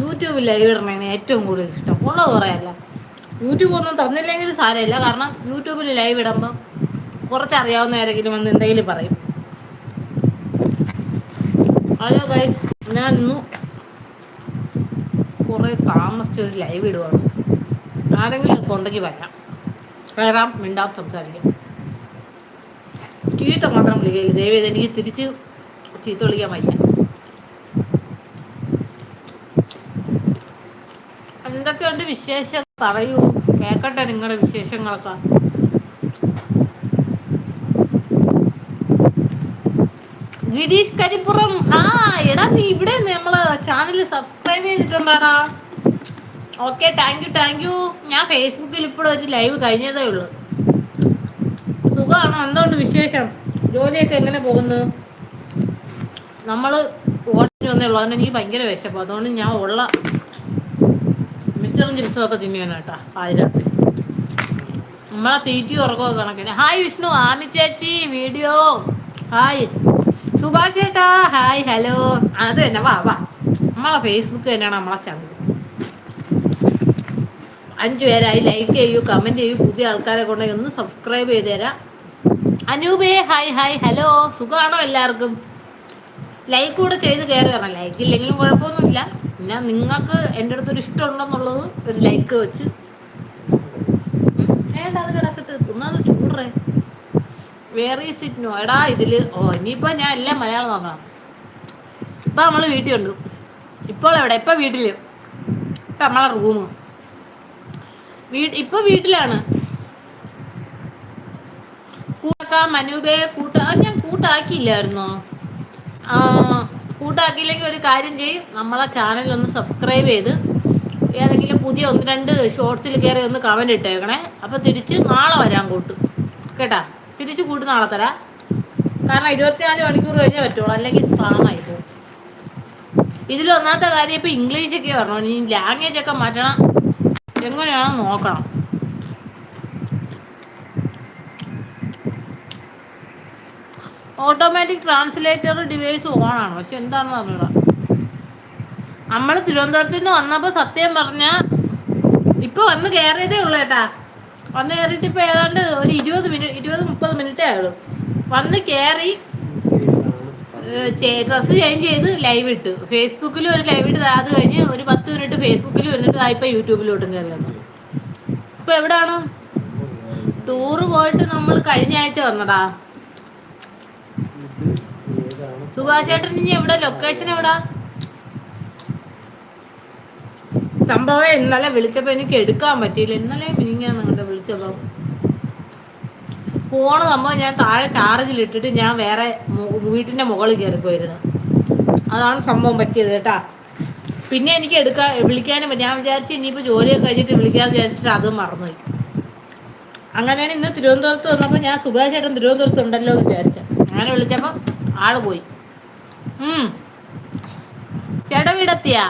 യൂട്യൂബിൽ ലൈവ് ഇടണേന് ഏറ്റവും കൂടുതൽ ഇഷ്ടം. ഉള്ളത് കുറേയല്ല യൂട്യൂബ് ഒന്നും തന്നില്ലെങ്കിൽ സാരമില്ല. കാരണം യൂട്യൂബിൽ ലൈവ് ഇടുമ്പോൾ കുറച്ചറിയാവുന്ന ആരെങ്കിലും വന്ന് എന്തെങ്കിലും പറയും. ഹലോ ഗൈസ് ഞാൻ ഇന്ന് കുറേ താമസിച്ച് ഒരു ലൈവ് ഇടുവാണ്. ആരെങ്കിലും ഒക്കെ ഉണ്ടെങ്കിൽ വരാം കയറാം മിണ്ടാം സംസാരിക്കാം. ചീത്ത മാത്രം വിളിക്കുക ദയവ് ചെയ്ത് എനിക്ക് തിരിച്ച് ചീത്ത വിളിക്കാൻ വയ്യ. എന്തൊക്കെയുണ്ട് വിശേഷം പറയൂ. കേക്കട്ടെ നിങ്ങളുടെ വിശേഷങ്ങളൊക്കെ. ഗിരീഷ് കരിപ്പുറം ഹാ എടാ നീ ഇവിടെ നമ്മൾ channel subscribe ചെയ്തിട്ടുണ്ടാടാ. Okay thank you thank you ഞാൻ ഫേസ്ബുക്കിൽ ഇപ്പോഴും ഒരു ലൈവ് കഴിഞ്ഞതേ ഉള്ളൂ. സുഖമാണോ എന്തുകൊണ്ട് വിശേഷം? ജോലിയൊക്കെ എങ്ങനെ പോകുന്നു? നമ്മൾ ഓടിച്ചു വന്നേ ഉള്ളൂ. അതുകൊണ്ട് എനിക്ക് ഭയങ്കര വിശപ്പ്. അതുകൊണ്ട് ഞാൻ ഉള്ള മിച്ചറും ചിപ്സും ഒക്കെ തിന്നുകയാണ് കേട്ടോ പാതിരാത്രി നമ്മളെ തീറ്റി ഉറക്കമൊക്കെ കണക്കിന്. ഹായ് വിഷ്ണു ആമി ചേച്ചി വീഡിയോ. ഹായ്. സുഭാഷ് ചേട്ടാ ഹായ് ഹലോ. അത് തന്നെ വാ വാ. നമ്മളെ ഫേസ്ബുക്ക് തന്നെയാണ് നമ്മളെ ചന്ദ് അഞ്ചു പേരായി ലൈക്ക് ചെയ്യൂ കമന്റ് ചെയ്യൂ പുതിയ ആൾക്കാരെ കൊണ്ട് ഒന്ന് സബ്സ്ക്രൈബ് ചെയ്ത് തരാം. അനൂപേ ഹായ് ഹായ് ഹലോ. സുഖമാണോ എല്ലാവർക്കും? ലൈക്ക് കൂടെ ചെയ്ത് കയറി ലൈക്ക് ഇല്ലെങ്കിലും കുഴപ്പമൊന്നുമില്ല. പിന്നെ നിങ്ങൾക്ക് എന്റെ അടുത്തൊരു ഇഷ്ടം ഉണ്ടെന്നുള്ളത് ഒരു ലൈക്ക് വെച്ച്. വേണ്ട അത് കിടക്കട്ട് ഒന്നത് ചൂടറേ വേറെ സിറ്റ് നോ എടാ ഇതിൽ ഓ ഇനിയിപ്പോ ഞാൻ എല്ലാം മലയാളം നോക്കണം. ഇപ്പൊ നമ്മൾ വീട്ടിലുണ്ട് ഇപ്പോൾ എവിടെ? ഇപ്പൊ വീട്ടിൽ. ഇപ്പൊ നമ്മളെ റൂമ് വീ ഇപ്പൊ വീട്ടിലാണ്. കൂട്ടാക്കാം മനുവേ കൂട്ട ഞാൻ കൂട്ടാക്കിയില്ലായിരുന്നോ? കൂട്ടാക്കിയില്ലെങ്കിൽ ഒരു കാര്യം ചെയ്യും. നമ്മളെ ചാനൽ ഒന്ന് സബ്സ്ക്രൈബ് ചെയ്ത് ഏതെങ്കിലും പുതിയ ഒന്ന് രണ്ട് ഷോർട്സിൽ കയറി ഒന്ന് കമന്റ് ഇട്ടേക്കണേ. അപ്പോൾ തിരിച്ച് നാളെ വരാൻ കൂട്ട്. കേട്ടാ? തിരിച്ച് കൂട്ട് നാളെ തരാം. കാരണം ഇരുപത്തിനാല് മണിക്കൂർ കഴിഞ്ഞേ പറ്റുള്ളൂ. അല്ലെങ്കിൽ സ്പാമായി പോകും. ഇതിൽ ഒന്നാമത്തെ കാര്യം ഇപ്പം ഇംഗ്ലീഷൊക്കെ പറഞ്ഞു. ഇനി ലാംഗ്വേജ് ഒക്കെ മാറ്റണം. എങ്ങനെയാണെന്ന് നോക്കണം. ഓട്ടോമാറ്റിക് ട്രാൻസ്ലേറ്റർ ഡിവൈസ് ഓൺ ആണ് പക്ഷെ എന്താണെന്ന് അറിഞ്ഞൂടാ. നമ്മൾ തിരുവനന്തപുരത്ത് നിന്ന് വന്നപ്പോൾ സത്യം പറഞ്ഞ ഇപ്പൊ വന്ന് കയറിയതേ ഉള്ളൂ ഏട്ടാ. വന്ന് കയറിയിട്ട് ഇപ്പൊ ഏതാണ്ട് ഒരു ഇരുപത് മിനിറ്റ് ഇരുപത് മുപ്പത് മിനിറ്റേ ആയുള്ളൂ. വന്ന് കയറി ഡ്രസ്സ് ചേഞ്ച് ചെയ്ത് ലൈവ് ഇട്ട്. ഫേസ്ബുക്കിൽ ഒരു ലൈവ് ഇട്ട് അത് കഴിഞ്ഞ് ഒരു പത്ത് മിനിറ്റ് ഫേസ്ബുക്കിൽ വരുന്നിട്ട് ഇപ്പൊ യൂട്യൂബിലോട്ടും കയറി വന്നു. ഇപ്പൊ എവിടാണ്? ടൂറ് പോയിട്ട് നമ്മൾ കഴിഞ്ഞ ആഴ്ച വന്നടാ സുഭാഷ് ചേട്ടൻ ഇനി എവിടെ? ലൊക്കേഷൻ സംഭവം ഇന്നലെ വിളിച്ചപ്പോ എനിക്ക് എടുക്കാൻ പറ്റിയില്ല. ഇന്നലെ മിനിങ്ങാ നിങ്ങളുടെ വിളിച്ചപ്പോ ഫോണ് സംഭവം ഞാൻ താഴെ ചാർജിൽ ഇട്ടിട്ട് ഞാൻ വേറെ വീട്ടിന്റെ മുകളിൽ കയറിപ്പോയിരുന്നു. അതാണ് സംഭവം പറ്റിയത് കേട്ടാ. പിന്നെ എനിക്ക് എടുക്കാൻ വിളിക്കാനും ഞാൻ വിചാരിച്ചു ഇനിയിപ്പോൾ ജോലിയൊക്കെ കഴിഞ്ഞിട്ട് വിളിക്കാന്ന് വിചാരിച്ചിട്ട് അതും മറന്നുപോയി. അങ്ങനെയാണ് ഇന്ന് തിരുവനന്തപുരത്ത് വന്നപ്പോൾ ഞാൻ സുഭാഷ് ചേട്ടൻ തിരുവനന്തപുരത്ത് ഉണ്ടല്ലോ എന്ന് വിചാരിച്ച. അങ്ങനെ വിളിച്ചപ്പോൾ ആൾ പോയി. ചേട്ടൻ വീടെത്തിയാ?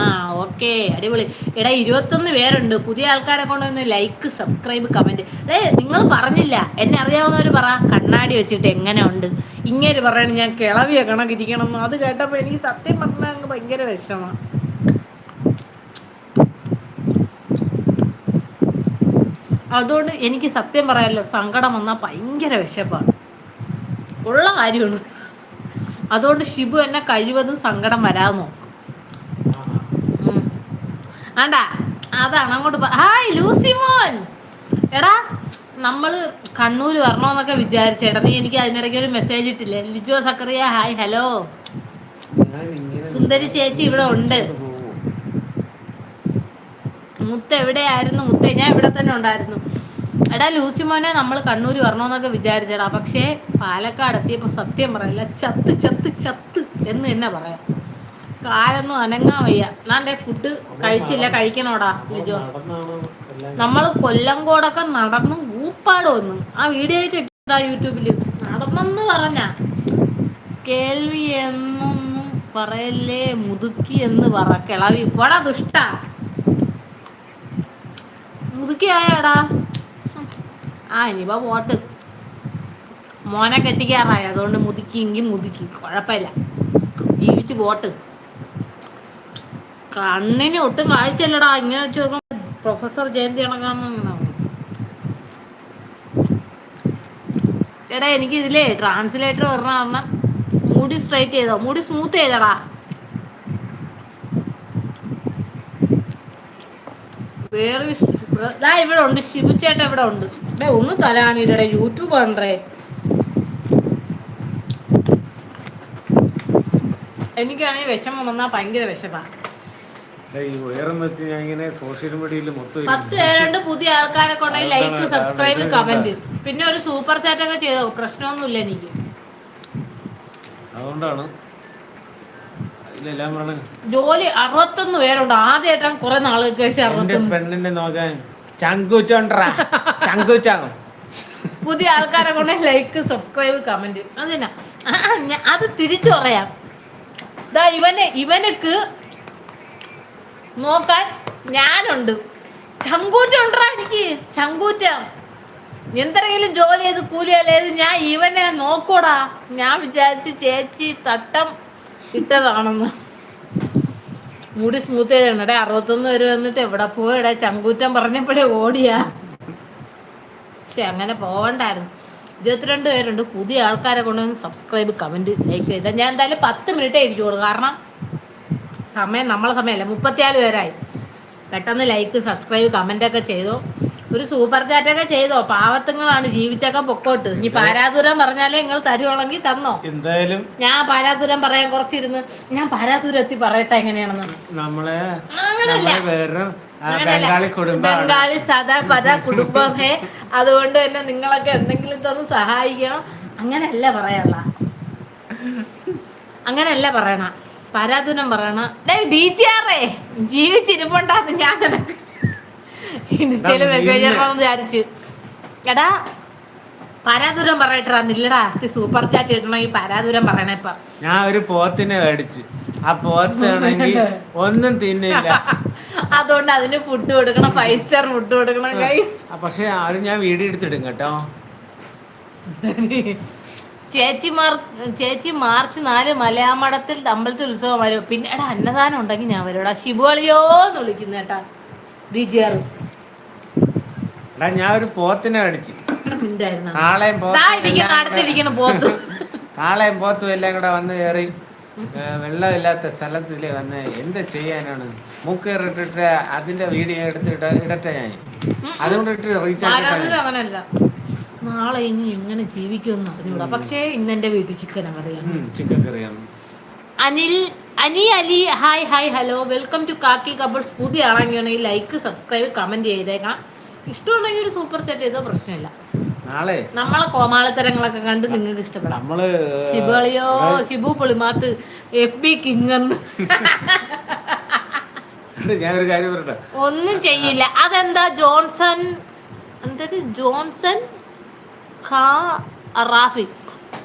ആ ഓക്കെ അടിപൊളി. എടാ ഇരുപത്തൊന്ന് പേരുണ്ട്. പുതിയ ആൾക്കാരെ കൊണ്ടുവന്ന് ലൈക്ക് സബ്സ്ക്രൈബ് കമന്റ് ഏ നിങ്ങൾ പറഞ്ഞില്ല. എന്നെ അറിയാവുന്നവർ പറ. കണ്ണാടി വെച്ചിട്ട് എങ്ങനെ ഉണ്ട് ഇങ്ങനെ പറയണം. ഞാൻ കിളവിയ കണക്കിരിക്കണം അത് കേട്ടപ്പോൾ എനിക്ക് സത്യം പറഞ്ഞാൽ ഭയങ്കര വിഷമമാണ് അതുകൊണ്ട് എനിക്ക് സത്യം പറയാമല്ലോ സങ്കടം വന്നാൽ ഭയങ്കര വിശപ്പാണ്. ഉള്ള കാര്യമാണ്. അതുകൊണ്ട് ഷിബു എന്നെ കഴിവതും സങ്കടം വരാതെ നോക്കും. ആണ്ടാ അതാണ് അങ്ങോട്ട് ഹായ് ലൂസിമോൻ എടാ നമ്മൾ കണ്ണൂർ വരണമെന്നൊക്കെ വിചാരിച്ചേട്ടാ നീ എനിക്ക് അതിനിടയ്ക്ക് ഒരു message ഇട്ടില്ലേ? Lijo Zachariah hi hello. സുന്ദരി ചേച്ചി ഇവിടെ ഉണ്ട്. മുത്ത എവിടെയായിരുന്നു? മുത്ത ഞാൻ ഇവിടെ തന്നെ ഉണ്ടായിരുന്നു. എടാ ലൂസിമോനെ നമ്മൾ കണ്ണൂർ വരണമെന്നൊക്കെ വിചാരിച്ചടാ. പക്ഷേ പാലക്കാട് എത്തിയപ്പോൾ സത്യം പറയല്ല ചത്ത് ചത്ത് ചത്ത് എന്ന് തന്നെ പറയാം. കാലൊന്നും അനങ്ങാൻ വയ്യ. നാണ്ടേ ഫുഡ് കഴിച്ചില്ല കഴിക്കണോടാ ലിജോ. നമ്മൾ കൊല്ലംകോടൊക്കെ നടന്ന് ഊപ്പാട് വന്നു. ആ വീഡിയോ കിട്ടാ യൂട്യൂബിൽ നടന്നെന്ന് പറഞ്ഞ. കേൾവി എന്നൊന്നും പറയല്ലേ മുതുക്കി എന്ന് പറ. കിളവി. ഇപ്പോഴാ ദുഷ്ട. മുതുക്കി ആയാടാ. ആ ഇനിയിപ്പോ പോട്ട്. മോനെ കെട്ടിക്കാറായി. അതുകൊണ്ട് മുതുക്കിയെങ്കിൽ മുതുക്കി. കുഴപ്പമില്ല ജീവിച്ച് പോട്ട്. കണ്ണിന് ഒട്ടും കാഴ്ചല്ലടാ ഇങ്ങനെ വെച്ച് നോക്കുമ്പോ പ്രൊഫസർ ജയന്തി ഇണങ്ങാന്ന് എടാ എനിക്ക് ഇതിലേ ട്രാൻസ്ലേറ്റർ പറഞ്ഞ കാരണം മുടി സ്ട്രൈറ്റ് ചെയ്തോ? മുടി സ്മൂത്ത് ചെയ്തടാ. വേറെ ഇവിടെ ഉണ്ട്. ശിവചേട്ട ഇവിടെ ഉണ്ട്. ഡേ ഒന്ന് തലാണിയുടെ യൂട്യൂബ് ഉണ്ടേ എനിക്കാണെങ്കിൽ വിഷമം. വന്നാൽ ഭയങ്കര വിഷമാണ് പത്ത് പേരുണ്ട് പുതിയ ആൾക്കാരെ കൊണ്ടെങ്കിൽ ലൈക്ക് സബ്സ്ക്രൈബ് കമന്റ് പിന്നെ ഒരു സൂപ്പർ ചാറ്റ് ഒക്കെ ചെയ്തോ? പ്രശ്നമൊന്നുമില്ല എനിക്ക്. അതുകൊണ്ടാണ്. ജോലി അറുപത്തൊന്ന് പേരുണ്ട്. ആദ്യമായിട്ടാണ് കുറെ നാൾ അറുപത്തൊന്ന്. പെണ്ണിനെ നോക്കാൻ ചങ്കൂച്ചോണ്ടാ പുതിയ ആൾക്കാരെ കൊണ്ട് ലൈക്ക് സബ്സ്ക്രൈബ് കമന്റ് അതിനാ അത് തിരിച്ചു പറയാം. ദാ ഇവന് ഇവനക്ക് നോക്കാൻ ഞാനുണ്ട്. ചങ്കൂറ്റുണ്ടാ എനിക്ക്. ചങ്കൂറ്റം. എന്തെങ്കിലും ജോലി ചെയ്ത് കൂലിയാലേത് ഞാൻ ഇവനെ നോക്കൂടാ. ഞാൻ വിചാരിച്ച് ചേച്ചി തട്ടം ഇട്ടതാണെന്ന്. മുടി സ്മൂത്ത് ചെയ്യണടേ. അറുപത്തൊന്ന് പേര് വന്നിട്ട് എവിടെ പോയടാ? ചങ്കൂറ്റം പറഞ്ഞപ്പോഴേ ഓടിയാ. പക്ഷെ അങ്ങനെ പോവണ്ടായിരുന്നു. ഇരുപത്തിരണ്ട് പേരുണ്ട്. പുതിയ ആൾക്കാരെ കൊണ്ടുവന്ന് സബ്സ്ക്രൈബ് കമന്റ് ലൈക്ക് ചെയ്താൽ ഞാൻ എന്തായാലും പത്ത് മിനിറ്റേ ഇരിക്കുള്ളൂ. കാരണം സമയം നമ്മളെ സമയമല്ല. മുപ്പത്തിനാല് പേരായി. പെട്ടെന്ന് ലൈക്ക് സബ്സ്ക്രൈബ് കമന്റ് ഒക്കെ ചെയ്തോ. ഒരു സൂപ്പർ ചാറ്റൊക്കെ ചെയ്തോ? പാവത്തുങ്ങളാണ്. ജീവിച്ചൊക്കെ പൊക്കോട്ട്. ഇനി പാരാദൂരം പറഞ്ഞാലേ നിങ്ങൾ തരുവാണെങ്കിൽ തന്നോ? എന്തായാലും ഞാൻ പാരാദൂരം പറയാൻ കുറച്ചിരുന്ന് ഞാൻ പാരാദൂരം എത്തി പറയട്ടെ എങ്ങനെയാണെന്ന്. നമ്മളെ അങ്ങനല്ല. വേറെ ബംഗാളി ബംഗാളി സദാ പദ കുടുംബമേ. അതുകൊണ്ട് തന്നെ നിങ്ങളൊക്കെ എന്തെങ്കിലും തന്നു സഹായിക്കണം. അങ്ങനെയല്ല പറയാനുള്ള അങ്ങനെയല്ല പറയണ. പരാതുനം പറയണ. ഡേ ഡി ജി ആറേ ജീവിച്ചിരിപ്പുണ്ടാന്ന് ഞാൻ നിനക്ക് ഇൻസ്റ്റയിൽ മെസ്സേജ്. ഇടണമെന്ന് വിചാരിച്ചു എടാ പരാദൂരം പറയട്ടാ നില്ലടാ സൂപ്പർ ചാറ്റ് ഇടണമെങ്കിൽ പരാദൂരം പറയണേ ഇപ്പൊ. ഞാൻ ഒരു പോത്തിനെ മേടിച്ചു. ആ പോത്താണെങ്കിൽ ഒന്നും തിന്നില്ല. അതുകൊണ്ട് അതിന് ഫുഡ് കൊടുക്കണം ഫൈവ് സ്റ്റാർ ഫുഡ് കൊടുക്കണം പക്ഷെ അത് ഞാൻ വീഡിയോ എടുത്തിടും കേട്ടോ. ചേച്ചിമാർ ചേച്ചി മാർച്ച് നാല് മലയാമഠത്തിൽ അമ്പലത്തിൽ ഉത്സവം വരും. പിന്നെ എടാ അന്നദാനം ഉണ്ടെങ്കിൽ ഞാൻ വരൂടാ. ശിവളിയോ എന്ന് വിളിക്കുന്ന കേട്ടാ. ബി ജി ആർ എടാ ഞാൻ ഒരു പോത്തിനെ അടിച്ചു കാളയും ദാ പോത്തും. കാളയും പോത്തും എല്ലാം കൂടെ വന്ന് കയറി വെള്ളമില്ലാത്ത സ്ഥലത്തിൽ വന്ന് എന്ത് ചെയ്യാനാണ്? മൂക്കേറിട്ടിട്ട് അതിന്റെ വീഡിയോ എടുത്തിട്ട് ഇടട്ടെ ഞാൻ. അതുകൊണ്ട് ഇട്ട് റീചാർജ് നാളെ ഇനി എങ്ങനെ ജീവിക്കുമെന്ന് അറിഞ്ഞൂടാ പക്ഷേ ഇന്ന് എന്റെ വീട്ടിൽ ചിക്കൻ അറിയാം ചിക്കൻ കറിയാണ്. Anil Ani Ali hi hi hello. Welcome to Kakki cables. പുതിയ ആണെങ്കിൽ ലൈക്ക് സബ്സ്ക്രൈബ് കമന്റ് ചെയ്തേക്കാം. ഇഷ്ടമുണ്ടെങ്കിൽ ഒരു സൂപ്പർ സെറ്റ് ചെയ്തോ പ്രശ്നമില്ല. നാളെ? നമ്മളെ കോമാളിത്തരങ്ങളൊക്കെ കണ്ട് നിങ്ങൾക്ക് ഇഷ്ടപ്പെടാം. നമ്മൾ ശിബളിയോ ശിബു പൊളിമാത്ത് എഫ് ബി കിങ് എന്ന് ഒരു കാര്യം പറയട്ടെ? ഒന്നും ചെയ്യില്ല. അതെന്താ ജോൺസൺ എന്താ ജോൺസൺ ഖാ റാഫി.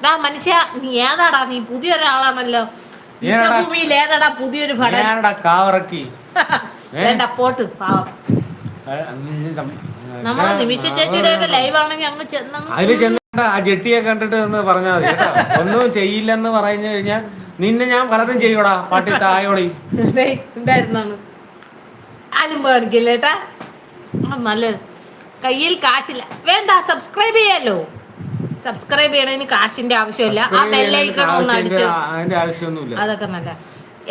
ഡാ മനുഷ്യ നീ ഏതാടാ? നീ പുതിയൊരാളാണല്ലോ. ഭൂമിയിൽ ഏതാടാ പുതിയൊരു ഭടൻ? കാവറക്കി. വേണ്ട പോട്ട് പാവം. നമ്മളെ നിമിഷ ചേച്ചിയുടെ ലൈവ് ആണെങ്കിൽ അങ്ങ് ചെന്നങ്ങ് ചെന്നിട്ട് ആ ജെട്ടിയെ കണ്ടിട്ട് എന്ന് പറഞ്ഞാൽ മതി കേട്ടോ. ഒന്നും ചെയ്യില്ലെന്ന് പറഞ്ഞു കഴിഞ്ഞാൽ നിന്നെ ഞാൻ പലതും ചെയ്യൂടാ പാട്ടി തായോടി. ഉണ്ടായിരുന്നാണ്. ആരും കാണിക്കില്ല നല്ല നല്ലത്. കയ്യിൽ കാശില്ല. വേണ്ട സബ്സ്ക്രൈബ് ചെയ്യാലോ. സബ്സ്ക്രൈബ് ചെയ്യണതിന് കാശിന്റെ ആവശ്യമില്ല. ആ ബെല്ലൈക്കൺ ഒന്ന് അടിച്ചു. അതൊക്കെ നല്ല.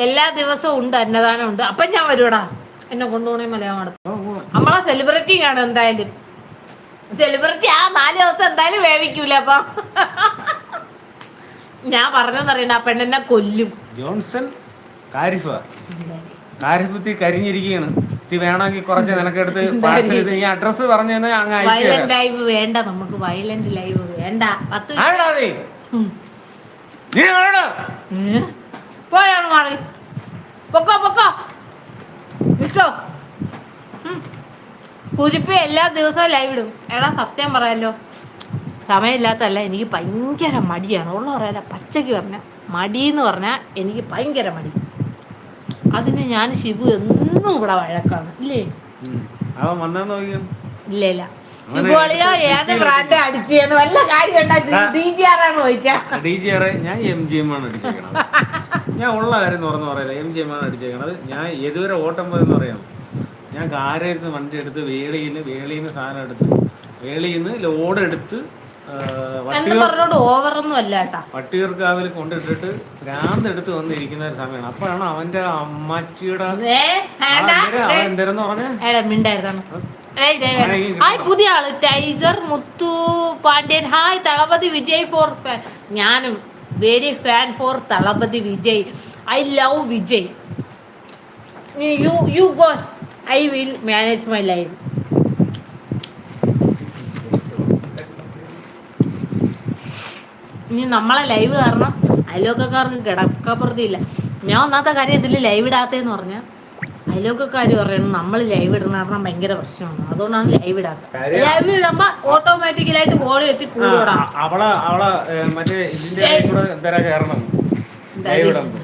എല്ലാ ദിവസവും ഉണ്ട് അന്നദാനം ഉണ്ട്. അപ്പൊ ഞാൻ വരൂടാ എന്നെ കൊണ്ടുപോണേ മലയാളം നമ്മളെ സെലിബ്രിറ്റി ആണ് എന്തായാലും. സെലിബ്രിറ്റി ആ നാല് ദിവസം എന്തായാലും വേവിക്കൂല അപ്പൊ. ഞാൻ പറഞ്ഞെന്നറിയണ്ട ആ പെണ്ണെന്നെ കൊല്ലും. ജോൺസൺ കാരിഫ. കാരിഫത്തി കരിഞ്ഞിരിക്കുകയാണ് ഇത് വേണമെങ്കിൽ കുറച്ച് നിനക്കെടുത്ത് പാഴ്സൽ ചെയ്ത് ഈ അഡ്രസ്സ് പറഞ്ഞു തന്നെ അങ്ങ് വയലന്റ് ലൈവ് വേണ്ട നമുക്ക് വയലന്റ് ലൈവ് വേണ്ട. പത്ത് ആരെടാ നീ. നീ ആരെടാ? ഏ? പോയാണ് മാറി. പൊക്കോ പൊക്കോ. വിട്ടോ. കുരിപ്പ് എല്ലാ ദിവസവും ലൈവ് ഇടും. എടാ സത്യം പറയാലോ. സമയമില്ലാത്തല്ല എനിക്ക് ഭയങ്കര മടിയാണ്. ഉള്ള പറയാല പച്ചയ്ക്ക് പറഞ്ഞ മടി എന്ന് പറഞ്ഞാൽ എനിക്ക് ഭയങ്കര മടി. അതിന് ഞാൻ ശിബു എന്നും ഇവിടെ വഴക്കാണ് ഇല്ലേ? ഇല്ല ഇല്ല. ഏത് ബ്രാൻഡ് അടിച്ചെന്ന് വല്ല കാര്യം ഉണ്ടാ? ഡി ജി ആറാണ് ചോദിച്ചാ? ഡി ജി ആറ് ഞാൻ എം ജി എം ആണ് ഞാൻ ഉള്ള കാര്യം തുറന്ന് പറയില്ല എം ജി എമ്മാണ് അടിച്ചേക്കണത്. ഞാൻ ഏതുവരെ ഓട്ടം പോയെന്ന് അറിയാം ഞാൻ കാരായിരുന്നു വണ്ടി എടുത്ത് വേളിയിൽ നിന്ന് വേളിയിൽ നിന്ന് സാധനം എടുത്ത് വേളിയിൽ നിന്ന് ലോഡ് എടുത്ത് വട്ടിയൂർക്കാവിൽ കൊണ്ടിട്ടിട്ട് ഭ്രാന്ത് എടുത്ത് വന്നിരിക്കുന്ന ഒരു സമയമാണ് അപ്പോഴാണ് അവന്റെ അമ്മച്ചിയുടെ ഏ, വേണ്ട. അവൻ എന്തെന്ന് പറഞ്ഞ? എടാ, ദേ ഹായ് പുതിയ ആൾ tiger Muthu Pandian. Hi Thalapathy Vijay for fan ഞാനും very fan for Thalapathy Vijay. I love Vijay. You you go I will manage my life ഇനി നമ്മളെ ലൈവ് കാരണം അയലോക്കാർക്ക് കിടക്കപ്പുറത്തില്ല ഞാൻ ഒന്നാത്ത കാര്യം ഇതിൽ ലൈവ് ഇടാത്തതെന്ന് പറഞ്ഞാൽ അയലോക്കാർ പറയണം നമ്മൾ ലൈവ് ഇടുന്ന കാരണം ഭയങ്കര പ്രശ്നമാണ്. അതുകൊണ്ടാണ് ലൈവ് ഇടാത്തത്. ലൈവ് ഇടുമ്പോ ഓട്ടോമാറ്റിക്കലായിട്ട് ഫോളോ എത്തി കൂടുതലാണ് അവളെ അവളെ മറ്റേ ഇതിന്റെ കൂടെ കയറണം. ലൈവ് ഇടുമ്പോ.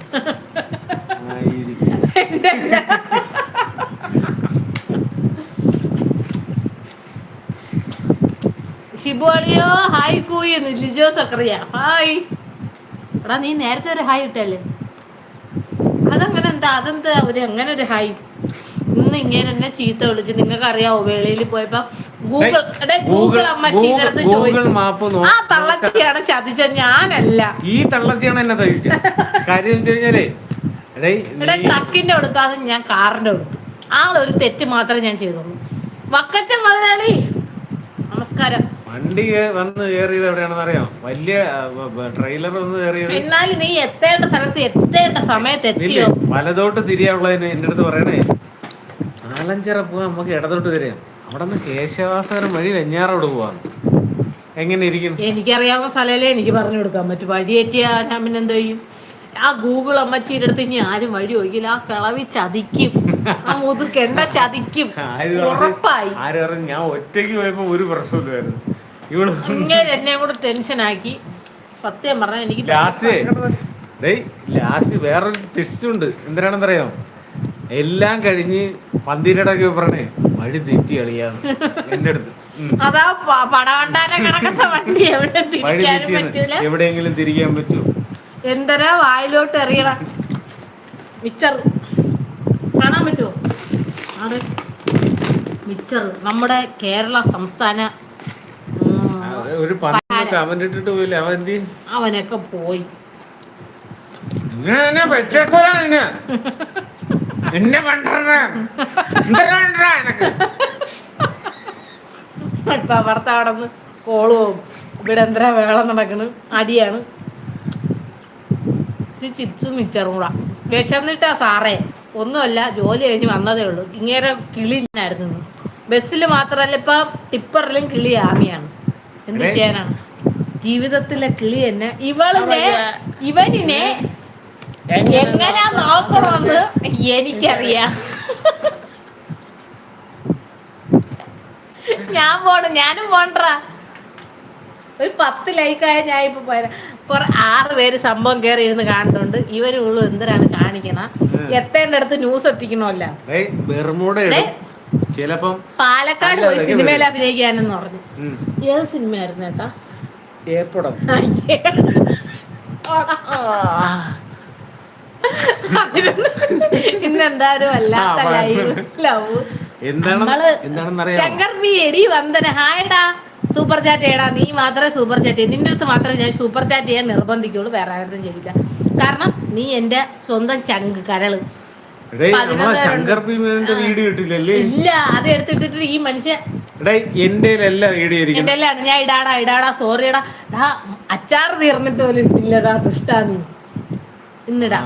ഷിബു അളിയോ? ഹായ് കൂയെന്ന് ലിജോ സക്രിയ. ഹായ്. എടാ നീ നേരത്തെ ഒരു ഹായ് ഇട്ടല്ലേ? അതങ്ങനെ എന്താ? അതെന്താ? ഒരു അങ്ങനെ ഒരു ഹായ്. ഇന്ന് ഇങ്ങനെ എന്നെ ചീത്ത വിളിച്ച് നിങ്ങൾക്ക് അറിയാവോ വെളിയിൽ പോയപ്പോ ഗൂഗിൾ എടേ ഗൂഗിൾ അമ്മ ചോദിച്ചു. നോ- ആ തള്ളച്ചിയാണ് ചതിച്ച ഞാനല്ല. ഈ തള്ളച്ചിയാണ് എന്നെ കാര്യം കഴിഞ്ഞാലേ എടേ ട്രക്കിന്റെ കൊടുക്കാതെ ഞാൻ കാറിന്റെ കൊടുത്തു. ആ ഒരു തെറ്റ് മാത്രമേ ഞാൻ ചെയ്തുള്ളൂ. വക്കച്ച മുതലാളി നമസ്കാരം. വണ്ടി വന്ന് കയറിയത് എവിടെയാണെന്ന് അറിയാം വലിയ ട്രെയിലർ വന്ന് കയറിയത് എന്നാലും നീ എത്തേണ്ട സ്ഥലത്ത് എത്തേണ്ട സമയത്ത് എത്തിയോ? വലതോട്ട് തിരിയാനുള്ളതിന് എന്റെ അടുത്ത് പറയണേ. നാലഞ്ചര പോവാൻ നമുക്ക് ഇടതോട്ട് തിരിയാം. അവിടെ നിന്ന് കേശവാസകരം വഴി വെഞ്ഞാറോട് പോവാണ് എങ്ങനെ ഇരിക്കും? എനിക്കറിയാവുന്ന സ്ഥലമല്ലേ എനിക്ക് പറഞ്ഞു കൊടുക്കാൻ പറ്റും. വഴിയേറ്റിയ ഞാൻ പിന്നെ എന്തോ ചെയ്യും? ആ ഗൂഗിൾ അമ്മച്ചീടെ അടുത്ത് ഇനി ആരും വഴി ഒഴിക്കില്ല. ആ കിളവി ചതിക്കും. ആ മുതുക്കെണ്ട ചതിക്കും? ഉറപ്പായി. ആര് ഞാൻ ഒറ്റയ്ക്ക് പോയപ്പോ ഒരു പ്രശ്നമില്ലായിരുന്നു ഇവൾ ഇങ്ങനെ എന്നെ കൂടെ ടെൻഷനാക്കി സത്യം പറഞ്ഞാൽ എനിക്ക് ലാസ്റ്റ് ഡേയ് ലാസ്റ്റ് വേറൊരു ഉണ്ട്. എന്തിനാണെന്നറിയോ? എല്ലാം കഴിഞ്ഞ് പന്തിരടൊക്കെ പറഞ്ഞേ വഴി തെറ്റി കളിയാന്ന് എന്റെ അടുത്ത്. അതാ പടവണ്ടാര കണക്കത്തെ വണ്ടി എവിടെ വഴി തെറ്റിയെന്ന് എവിടെയെങ്കിലും തിരിക്കാൻ പറ്റുമോ എന്തരാ വായിലോട്ട് എറിയണ? മിച്ചർ കാണാൻ പറ്റുമോ ആടെ. മിച്ചർ നമ്മുടെ കേരള സംസ്ഥാന ഒരു ഇട്ടിട്ട് പോയില്ല? അവൻ എന്തി അവനൊക്കെ പോയി. എന്നെ പണ്ടറ എന്തിനാ എനക്ക് ഇപ്പൊ ഭർത്ത കോൾ പോകും. ഇവിടെ എന്തരാ വേളം നടക്കണ്? അടിയാണ്. ചിപ്സും മിച്ചറും കൂടാ. വിശന്നിട്ടാ സാറേ. ഒന്നുമല്ല ജോലി കഴിഞ്ഞ് വന്നതേ ഉള്ളൂ. ഇങ്ങനെ കിളിനായിരുന്നു ഇന്ന്. ബസ്സിൽ മാത്രമല്ല ഇപ്പൊ ടിപ്പറിലും കിളി ആമിയാണ് എന്ത് ചെയ്യാനാണ് ജീവിതത്തിലെ കിളി എന്നെ ഇവളിനെ ഇവനിനെ എങ്ങനെയാ നോക്കണമെന്ന് എനിക്കറിയാം. ഞാൻ പോണു ഞാനും പോണ്ടാ ഒരു പത്ത് ലൈക്കായ ഞാൻ ഇപ്പൊ പോയത്. കുറെ ആറ് പേര് സംഭവം കയറി ഇരുന്ന് കാണുന്നുണ്ട്. ഇവരും ഉള്ളു എന്തിനാണ് കാണിക്കണ? എത്തേണ്ട അടുത്ത് ന്യൂസ് എത്തിക്കണമല്ല. ചിലപ്പം പാലക്കാട് പോയി സിനിമയിൽ. അഭിനയിക്കാനെന്ന് പറഞ്ഞു. ഏത് സിനിമയായിരുന്നു ചേട്ടാ ഏപ്പടം. അല്ലാത്ത ലൈവ്. ലവ്. ശങ്കർ എടി വന്ദന. ഹായടാ സൂപ്പർ ചാറ്റ് ചെയ്യടാ നീ മാത്രമേ സൂപ്പർ ചാറ്റ് ചെയ്യൂ. നിന്റെ അടുത്ത് മാത്രമേ ഞാൻ സൂപ്പർ ചാറ്റ് ചെയ്യാൻ നിർബന്ധിക്കുള്ളൂ. വേറെ ആരും ചെയ്യില്ല. കാരണം നീ എന്റെ സ്വന്തം ചങ്ക് കരൾ ശങ്കർ പി മേനന്റെ വീഡിയോ ഇട്ടില്ലല്ലേ ഇല്ല അത് എടുത്തിട്ടിട്ട് ഈ മനുഷ്യൻ എടേ എന്റെ എല്ലാ വീഡിയോ ഇരിക്കണം എന്റെ ഞാൻ ഇടാടാ ഇടാടാ അച്ചാർ തീർന്നിട്ട് പോലും ഇട്ടില്ലടാ ദുഷ്ടാ നീ ഇന്നിടാ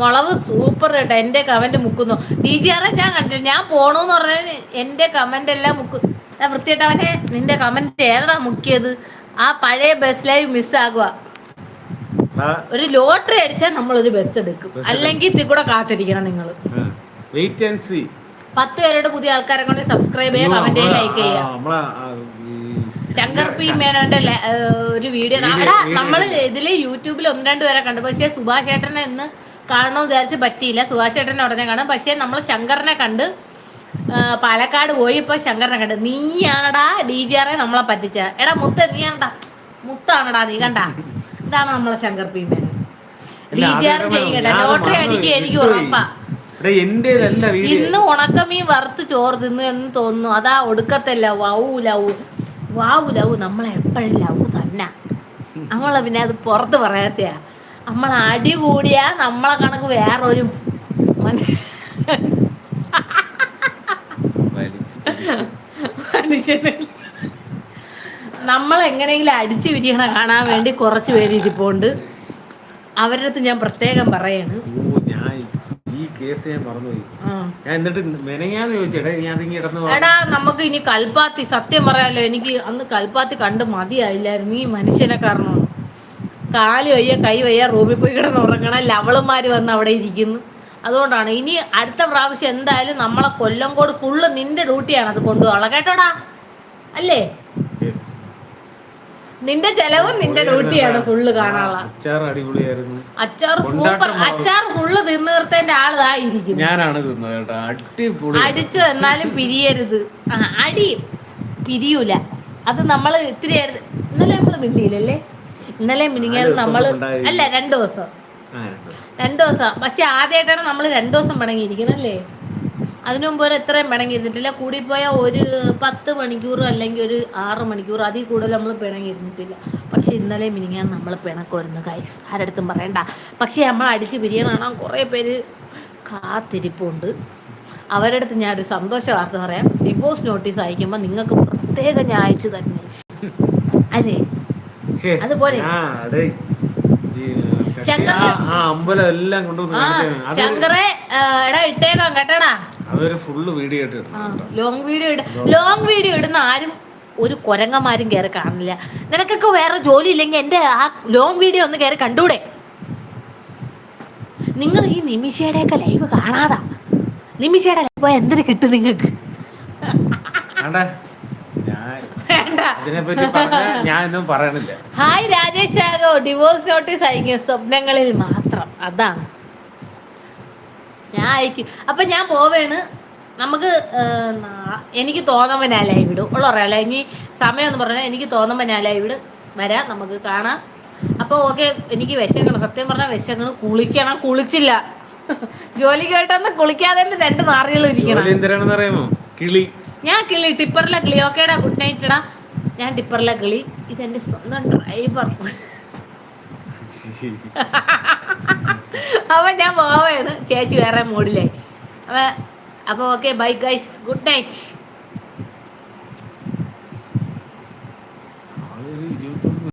മുളവ് സൂപ്പർ കേട്ടോ എന്റെ കമന്റ് മുക്കുന്നു. ഡി ജി ആറെ ഞാൻ കണ്ടില്ല. ഞാൻ പോണൂന്ന് പറഞ്ഞാൽ എന്റെ കമന്റ് എല്ലാം മുക്കു ഞാൻ വൃത്തിയിട്ടവനെ നിന്റെ കമന്റ് ഏതാ മുക്കിയത്? ആ പഴയ ബസ് ലൈവ് മിസ്സാകുക ഒരു ലോട്ടറി അടിച്ചാൽ നമ്മൾ ഒരു ബസ് എടുക്കും. അല്ലെങ്കിൽ ഇതിൽ കൂടെ കാത്തിരിക്കണം നിങ്ങൾ വെയിറ്റ് ആൻഡ് സീ പത്ത് പേരുടെ പുതിയ ആൾക്കാരെ കൊണ്ട് സബ്സ്ക്രൈബ് ചെയ്യുക കമന്റ് ചെയ്യുക ലൈക്ക് ചെയ്യുക ശങ്കർ പി മേനോന്റെ ഒരു വീഡിയോ നമ്മൾ ഇതിൽ യൂട്യൂബിൽ ഒന്ന് രണ്ട് പേരെ കണ്ടു. പക്ഷേ സുഭാഷ് ചേട്ടനെ ഇന്ന് കാണണമെന്ന് വിചാരിച്ച് പറ്റിയില്ല. സുഭാഷ് ചേട്ടനെ ഉടനെ കാണും. പക്ഷെ നമ്മൾ ശങ്കറിനെ കണ്ട് പാലക്കാട് പോയി ഇപ്പൊ ശങ്കറിനെ കണ്ട്. നീയാണടാ ഡി ജി ആറെ നമ്മളെ പറ്റിച്ച. എടാ മുത്ത നീയാണ്ടാ മുത്താണടാ നീ കണ്ട. ഇതാണ് നമ്മളെ ശങ്കർ പി മേനോൻ. ലോട്ടറി എനിക്ക്. ഉറപ്പാ. വീഡിയോ. ഇന്ന് ഉണക്കമീൻ വറുത്ത് ചോറ് തിന്നു എന്ന് തോന്നുന്നു. അതാ ഒടുക്കത്തെ ലവ് ഔ ലവ്. വാവു ലവ് നമ്മളെ എപ്പോഴും ലവ് തന്നെ. നമ്മളെ പിന്നെ അത് പുറത്ത് പറയാത്തയാ. നമ്മൾ അടി കൂടിയാ നമ്മളെ കണക്ക് വേറൊരു മന- വലിച്ച് മനുഷ്യന് നമ്മൾ എങ്ങനെയെങ്കിലും അടിച്ചു വിരിയണ കാണാൻ വേണ്ടി കുറച്ച് പേര് ഇരിപ്പുണ്ട്. അവരുടെ അടുത്ത് ഞാൻ പ്രത്യേകം പറയാണ്. ഈ കേസ് ഞാൻ മറന്നുപോയി. ഞാൻ എന്നിട്ട് മെനങ്ങാന്ന് ചോദിച്ചേട്ടാ ഞാൻ അതിങ്ങി ഇടന്ന് എടാ നമുക്ക് ഇനി കൽപ്പാത്തി സത്യം പറയാലോ എനിക്ക് അന്ന് കൽപ്പാത്തി കണ്ട് മതിയായില്ലായിരുന്നു. ഈ മനുഷ്യനെ കാരണം കാൽ വയ്യ കൈ വയ്യ റൂമിൽ പോയി കിടന്ന് ഉറങ്ങണം. ലവളുമാര് വന്ന് അവിടെ ഇരിക്കുന്നു. അതുകൊണ്ടാണ് ഇനി അടുത്ത പ്രാവശ്യം എന്തായാലും നമ്മളെ കൊല്ലംകോട് ഫുള്ള് നിന്റെ ഡ്യൂട്ടിയാണ് അത് കൊണ്ടുപോകണം കേട്ടോടാ? അല്ലേ? നിന്റെ ചെലവും നിന്റെ ഡ്യൂട്ടിയാണ് ഫുള്ള് കാണാനുള്ള. അച്ചാർ അടിപൊളിയായിരുന്നു. അച്ചാർ സൂപ്പർ. അച്ചാർ ഫുള്ള് തിന്നു തീർത്തതിന്റെ ആൾ ഇരിക്കുന്നു. ഞാനാണ് തിന്നത് കേട്ടോ. അടിപൊളി. അടിച്ചു എന്നാലും പിരിയരുത്. ആ അടി. പിരിയൂല. അത് നമ്മൾ ഇത്തിരി ഇന്നലെ നമ്മൾ മിണ്ടിയില്ലല്ലേ? ഇന്നലെ മിനിങ്ങാതെ നമ്മൾ അല്ല രണ്ടു ദിവസം. രണ്ടു. ദിവസം. പക്ഷെ ആദ്യമായിട്ടാണ് നമ്മൾ രണ്ടു ദിവസം പിണങ്ങിയിരിക്കുന്നല്ലേ? അതിനു മുമ്പ് ഒരു എത്രയും പിണങ്ങിയിരുന്നിട്ടില്ല. കൂടിപ്പോയാൽ ഒരു പത്ത് മണിക്കൂർ അല്ലെങ്കിൽ ഒരു ആറ് മണിക്കൂർ അതിൽ കൂടുതൽ നമ്മൾ പിണങ്ങിയിരുന്നിട്ടില്ല. പക്ഷെ ഇന്നലെ മിനിങ്ങാൻ നമ്മൾ പിണക്കുമായിരുന്നു ഗൈസ് ആരടുത്തും പറയണ്ട. പക്ഷെ നമ്മൾ അടിച്ച് പിരിയാൻ കാണാൻ കുറേ പേര് കാത്തിരിപ്പുണ്ട്. അവരുടെ അടുത്ത് ഞാൻ ഒരു സന്തോഷ വാർത്ത പറയാം. ഡിവോഴ്സ് നോട്ടീസ് അയക്കുമ്പോൾ നിങ്ങൾക്ക് പ്രത്യേക ഞാൻ അയച്ചു തന്നെ. അതെ. അതുപോലെ. ശങ്കറെ എടാ ഇട്ടേക്കാം കേട്ടടാ. അതൊരു ഫുള്ള് വീഡിയോ ഇട്ട് ആ ലോങ് വീഡിയോ ഇട ലോങ് വീഡിയോ ഇടുന്ന ആരും ഒരു കൊരങ്ങന്മാരും കയറി കാണില്ല നിനക്കൊക്കെ വേറെ ജോലി ഇല്ലെങ്കിൽ എന്റെ ആ ലോങ് വീഡിയോ ഒന്ന് കയറി കണ്ടൂടെ? നിങ്ങൾ ഈ നിമിഷയുടെയൊക്കെ ലൈവ് കാണാതാ. നിമിഷയുടെ ലൈവ് എന്തിനു കിട്ടും നിങ്ങൾക്ക്? Hi Rajesh Raghav divorce notice അയക്കും സ്വപ്നങ്ങളിൽ മാത്രം. അതാണ്. ഞാൻ അയക്കും. അപ്പൊ ഞാൻ പോവേണ്. നമുക്ക് എനിക്ക് തോന്നുമ്പോൾ ഞാൻ ലൈവ് ഇടും. ഉള്ള പറയാല്ല ഇനി സമയം എന്ന് പറഞ്ഞാൽ എനിക്ക് തോന്നുമ്പോൾ ഞാൻ ലൈവ് ഇടും. വരാം നമുക്ക് കാണാം. അപ്പോൾ ഓക്കെ എനിക്ക് വിശക്കണം. സത്യം പറഞ്ഞാൽ വിശക്കണം കുളിക്കണം. കുളിച്ചില്ല. ജോലി കേട്ടെന്ന് കുളിക്കാതെ രണ്ട് നാറികളും ഇരിക്കണം. കിളി. ഞാൻ കിളി. ടിപ്പറിലെ കിളി. ഓക്കേടാ ഗുഡ് നൈറ്റ് ഇടാ ഞാൻ ടിപ്പറിലെ കിളി. ഇതെന്റെ സ്വന്തം ഡ്രൈവർ അപ്പൊ ഞാൻ പോവാണ്. ചേച്ചി വേറെ മൂഡിലായി അപ്പൊ അപ്പൊ okay bye guys good night